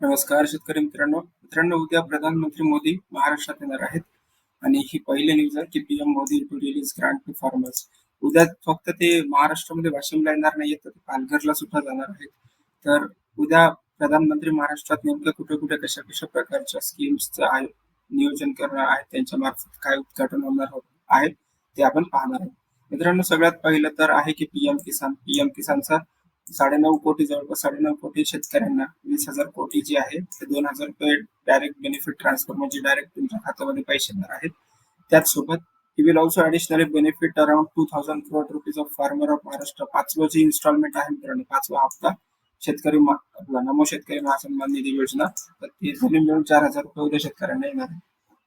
नमस्कार शेतकरी मित्रांनो. मित्रांनो उद्या प्रधानमंत्री मोदी महाराष्ट्रात येणार आहेत. आणि ही पहिली न्यूज आहे की PM Modi to release grant to farmers उद्या फक्त ते महाराष्ट्रामध्ये वाशिमला येणार नाहीत तर ते पालघरला सुद्धा जाणार आहेत. तर उद्या प्रधानमंत्री महाराष्ट्रात नेमकं कुठे कुठे कशा कशा प्रकारच्या स्कीम्सचं आय नियोजन करणार आहेत त्यांच्या मार्फत काय उद्घाटन होणार हो-, आहे ते आपण पाहणार आहोत. मित्रांनो सगळ्यात पहिलं तर आहे की पीएम किसान. पीएम किसानचा साडेनऊ कोटी जवळपास साडेनऊ कोटी शेतकऱ्यांना वीस हजार कोटी जे आहे ते दोन हजार रुपये डायरेक्ट बेनिफिट ट्रान्सफर म्हणजे डायरेक्ट तुमच्या खात्यामध्ये पैसे येणार आहेत. त्याचसोबत ही will also additional benefit around two thousand crore rupees of farmer of Maharashtra पाचवं जे इन्स्टॉलमेंट आहे मित्रांनो पाचवा हप्ता. शेतकरी नमो शेतकरी महासन्मान निधी योजना. तर ते दोन्ही मिळून चार हजार रुपये उद्या शेतकऱ्यांना येणार आहे.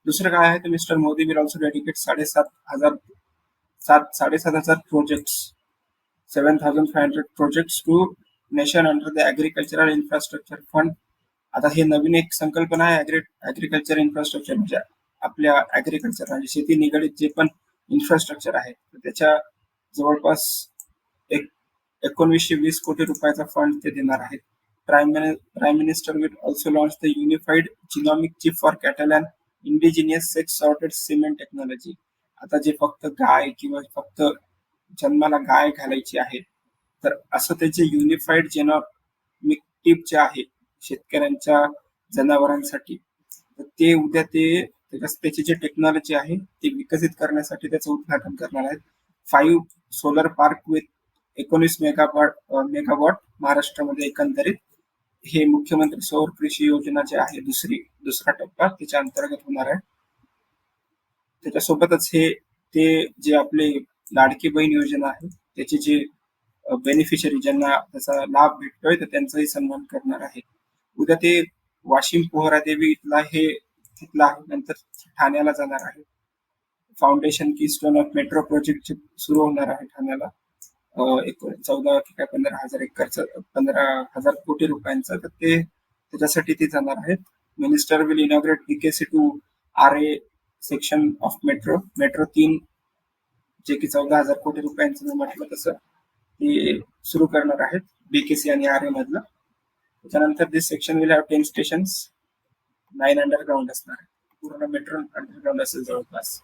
दुसरं काय आहे तर mister Modi will also dedicate साडेसात हजार सात साडेसात हजार projects seven thousand five hundred projects to nation under the agricultural infrastructure fund. आता हे नवीन एक संकल्पना आहे ॲग्रिकल्चर इन्फ्रास्ट्रक्चर म्हणजे आपल्या ॲग्रिकल्चर म्हणजे शेती निगडीत जे पण इन्फ्रास्ट्रक्चर आहे त्याच्या जवळपास एक एकोणवीसशे वीस कोटी रुपयाचा फंड ते देणार आहेत. Prime prime minister will also launch the unified genomic chip for cattle and indigenous sex sorted semen technology. आता जे फक्त गाय किंवा फक्त जन्माला गाय घालायची आहे तर असं त्याचे युनिफाईड जेनॉमिक टीप जे आहे शेतकऱ्यांच्या जनावरांसाठी तर ते उद्या ते त्याची जी टेक्नॉलॉजी आहे ती विकसित करण्यासाठी त्याचं उद्घाटन करणार आहेत. फाईव्ह सोलर पार्क विथ एकोणीस मेगावॉट मेगावॉट महाराष्ट्रामध्ये एकंदरीत. हे मुख्यमंत्री सौर कृषी योजना जे आहे दुसरी दुसरा टप्पा त्याच्या अंतर्गत होणार आहे. त्याच्यासोबतच हे ते जे आपले लाडकी बहीण योजना आहे. त्याचे जे बेनिफिशरी ज्यांना त्याचा लाभ भेटतोय तर त्यांचाही सन्मान करणार आहे. उद्या ते वाशिम पोहरादेवी इथला हे तिथला आहे. नंतर ठाण्याला जाणार आहे. फाउंडेशन की स्टोन ऑफ मेट्रो प्रोजेक्ट सुरू होणार आहे ठाण्याला. एक चौदा की काय पंधरा हजार एकरचं पंधरा हजार कोटी रुपयांचं तर ते त्याच्यासाठी ते जाणार आहेत minister will inaugurate BKC to Aarey section of metro metro तीन जे की चौदा हजार कोटी रुपयांचं मी म्हटलं तसं ते सुरू करणार आहेत बीकेसी आणि आर ए मधलं त्याच्यानंतर this section will have ten stations nine underground असणार आहे पूर्ण मेट्रो अंडरग्राऊंड असेल जवळपास.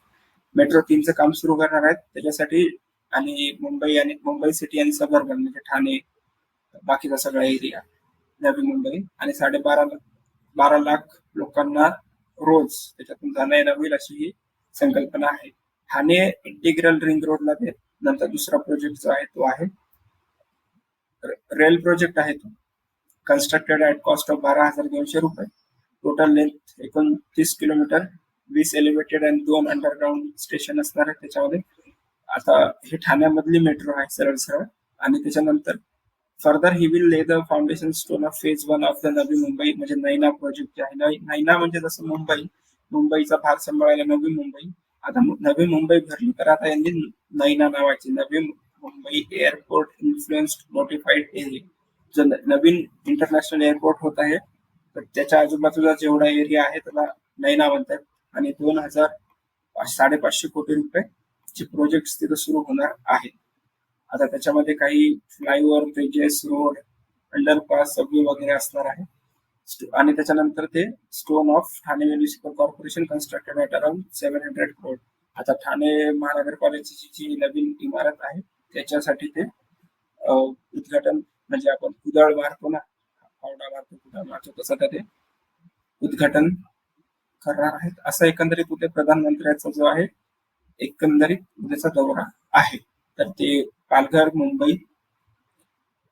मेट्रो तीनचं काम सुरू करणार आहेत. त्याच्यासाठी आणि मुंबई आणि मुंबई सिटी आणि सबर्बन म्हणजे ठाणे बाकीचा सगळा एरिया नवी मुंबई आणि साडेबारा बारा लाख लोकांना रोज त्याच्यातून जाणं येणं होईल अशी ही संकल्पना आहे. ठाणे इंटिग्रल रिंग रोडला ते नंतर दुसरा प्रोजेक्ट जो आहे तो आहे. रेल प्रोजेक्ट आहे तो. कन्स्ट्रक्टेड ऍट कॉस्ट ऑफ बारा हजार दोनशे रुपये. टोटल लेंथ एकोणतीस किलोमीटर. वीस एलिव्हेटेड आणि दोन अंडरग्राऊंड स्टेशन असणार आहे त्याच्यामध्ये. आता हे ठाण्यामधली मेट्रो आहे सरळ सरळ. आणि त्याच्यानंतर further he will lay the foundation stone of phase one of the Navi Mumbai म्हणजे नैना प्रोजेक्ट जे आहे. नैना म्हणजे जसं मुंबई. मुंबईचा भार सांभाळायला नवी मुंबई. आता नवी मुंबई भरली. तर आता यांनी नैना नावाची Navi Mumbai airport influenced notified area जो नवीन इंटरनॅशनल एअरपोर्ट होत आहे तर त्याच्या आजूबाजूला जेवढा एरिया आहे त्याला नैना म्हणतात. आणि दोन हजार साडेपाचशे कोटी रुपये चे प्रोजेक्ट तिथं सुरू होणार आहेत आता त्याच्यामध्ये काही flyover bridges road underpass subway वगैरे असणार आहे. आणि त्याच्यानंतर ते stone of Thane municipal corporation constructed at around seven hundred crore आता ठाणे महानगरपालिकेची जी नवीन इमारत आहे त्याच्यासाठी ते उद्घाटन म्हणजे आपण कुदळ मारतो ना पावडा मारतो कुदळ मारतो तसं ते उद्घाटन करणार आहेत. असं एकंदरीत उद्या प्रधानमंत्र्याचा जो आहे एकंदरीत उद्याचा दौरा आहे. तर ते पालघर मुंबई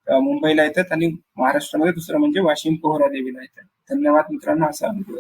मुंबईला येतात आणि महाराष्ट्रामध्ये दुसरं म्हणजे वाशिम पोहरा देवीला येतात. धन्यवाद मित्रांनो असा अनुभव